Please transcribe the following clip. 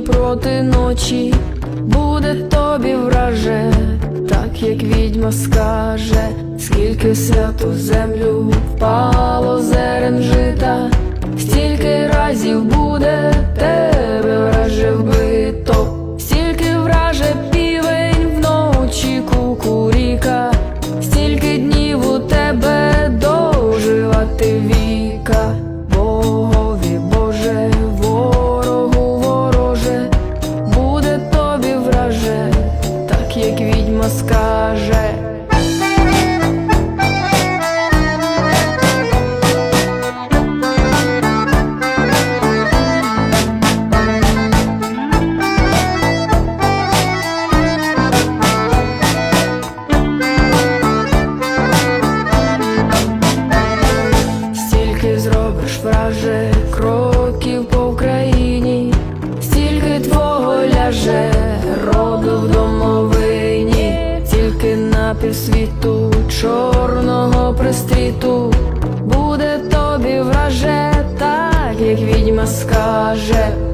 проти ночі, буде тобі враже, так як відьма скаже, скільки святу землю впало зерен жита, стільки разів буде тебе враже вбито, стільки враже півень вночі кукуріка, стільки днів у тебе доживати віка, тільки світу, чорного пристріту буде тобі враже, так як відьма скаже.